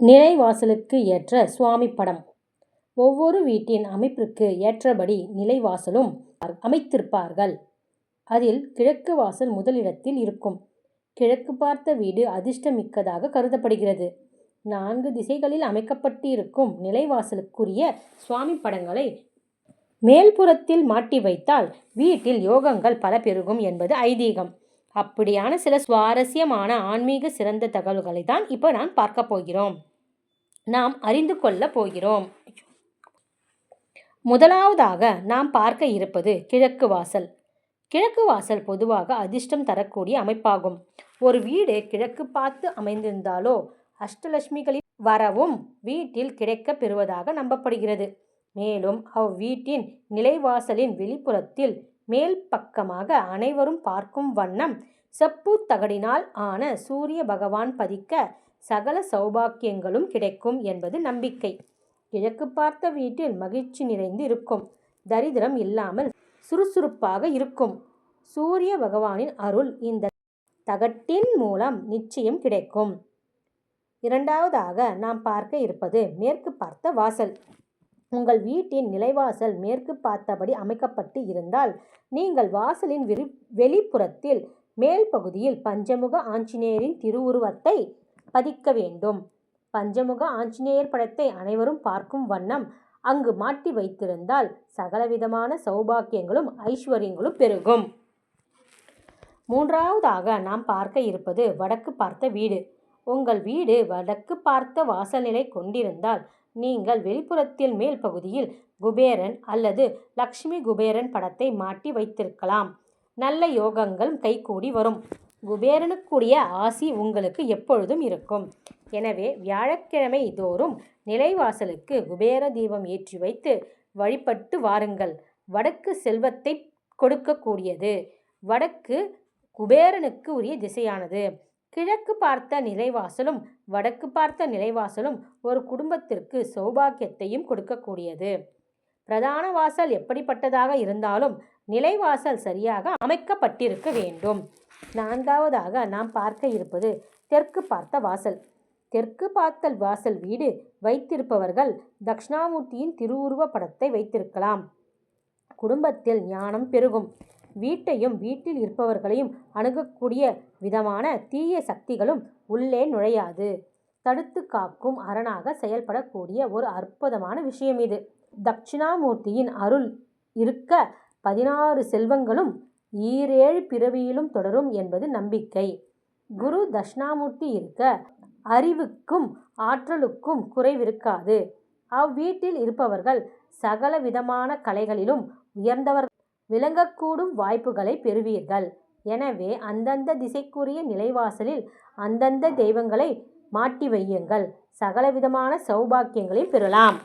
நிலைவாசலுக்கு ஏற்ற சுவாமி படம் ஒவ்வொரு வீட்டின் அமைப்பிற்கு ஏற்றபடி நிலைவாசலும் அமைத்திருப்பார்கள். அதில் கிழக்கு வாசல் முதலிடத்தில் இருக்கும். கிழக்கு பார்த்த வீடு அதிர்ஷ்டமிக்கதாக கருதப்படுகிறது. நான்கு திசைகளில் அமைக்கப்பட்டிருக்கும் நிலைவாசலுக்குரிய சுவாமி படங்களை மேல்புறத்தில் மாட்டி வைத்தால் வீட்டில் யோகங்கள் பல பெருகும் என்பது ஐதீகம். அப்படியான சில சுவாரஸ்யமான ஆன்மீக சிறந்த தகவல்களை தான் இப்போ நான் பார்க்க போகிறோம். நாம் அறிந்து கொள்ளப் போகிறோம். முதலாவதாக நாம் பார்க்க இருப்பது கிழக்கு வாசல். கிழக்கு வாசல் பொதுவாக அதிர்ஷ்டம் தரக்கூடிய அமைப்பாகும். ஒரு வீடு கிழக்கு பார்த்து அமைந்திருந்தாலோ அஷ்டலட்சுமிகளின் வரவும் வீட்டில் கிடைக்கப் பெறுவதாக நம்பப்படுகிறது. மேலும் அவ்வீட்டின் நிலைவாசலின் வெளிப்புறத்தில் மேல் பக்கமாக அனைவரும் பார்க்கும் வண்ணம் செப்பு தகடினால் ஆன சூரிய பகவான் பதிக்க சகல சௌபாக்கியங்களும் கிடைக்கும் என்பது நம்பிக்கை. கிழக்கு பார்த்த வீட்டில் மகிழ்ச்சி நிறைந்து இருக்கும். தரித்திரம் இல்லாமல் சுறுசுறுப்பாக இருக்கும். சூரிய பகவானின் அருள் இந்த தகட்டின் மூலம் நிச்சயம் கிடைக்கும். இரண்டாவதாக நாம் பார்க்க இருப்பது மேற்கு பார்த்த வாசல். உங்கள் வீட்டின் நிலைவாசல் மேற்கு பார்த்தபடி அமைக்கப்பட்டு இருந்தால் நீங்கள் வாசலின் வெளிப்புறத்தில் மேல் பகுதியில் பஞ்சமுக ஆஞ்சநேயரின் திருவுருவத்தை பதிக்க வேண்டும். பஞ்சமுக ஆஞ்சநேயர் படத்தை அனைவரும் பார்க்கும் வண்ணம் அங்கு மாட்டி வைத்திருந்தால் சகலவிதமான சௌபாக்கியங்களும் ஐஸ்வர்யங்களும் பெருகும். மூன்றாவதாக நாம் பார்க்க இருப்பது வடக்கு பார்த்த வீடு. உங்கள் வீடு வடக்கு பார்த்த வாசல்நிலை கொண்டிருந்தால் நீங்கள் வெளிப்புறத்தில் மேல் பகுதியில் குபேரன் அல்லது லக்ஷ்மி குபேரன் படத்தை மாட்டி வைத்திருக்கலாம். நல்ல யோகங்கள் கைகூடி வரும். குபேரனுக்குரிய ஆசி உங்களுக்கு எப்பொழுதும் இருக்கும். எனவே வியாழக்கிழமை தோறும் நிலைவாசலுக்கு குபேர தீபம் ஏற்றி வைத்து வழிபட்டு வாருங்கள். வடக்கு செல்வத்தை கொடுக்கக்கூடியது. வடக்கு குபேரனுக்கு உரிய திசையானது. கிழக்கு பார்த்த நிலைவாசலும் வடக்கு பார்த்த நிலைவாசலும் ஒரு குடும்பத்திற்கு சௌபாக்கியத்தையும் கொடுக்கக்கூடியது. பிரதான வாசல் எப்படிப்பட்டதாக இருந்தாலும் நிலைவாசல் சரியாக அமைக்கப்பட்டிருக்க வேண்டும். நான்காவதாக நாம் பார்க்க இருப்பது தெற்கு பார்த்த வாசல். தெற்கு பார்த்தல் வாசல் வீடு வைத்திருப்பவர்கள் தக்ஷணாமூர்த்தியின் திருவுருவ படத்தை வைத்திருக்கலாம். குடும்பத்தில் ஞானம் பெருகும். வீட்டையும் வீட்டில் இருப்பவர்களையும் அணுகக்கூடிய விதமான தீய சக்திகளும் உள்ளே நுழையாது தடுத்து காக்கும் அரணாக செயல்படக்கூடிய ஒரு அற்புதமான விஷயம் இது. தட்சிணாமூர்த்தியின் அருள் இருக்க பதினாறு செல்வங்களும் ஈரேழு பிறவியிலும் தொடரும் என்பது நம்பிக்கை. குரு தட்சிணாமூர்த்தி இருக்க அறிவுக்கும் ஆற்றலுக்கும் குறைவிருக்காது. அவ்வீட்டில் இருப்பவர்கள் சகல விதமான கலைகளிலும் உயர்ந்தவர் விளங்கக்கூடும் வாய்ப்புகளைப் பெறுவீர்கள். எனவே அந்தந்த திசைக்குரிய நிலைவாசலில் அந்தந்த தெய்வங்களை மாட்டி வையுங்கள். சகலவிதமான சௌபாக்கியங்களையும் பெறலாம்.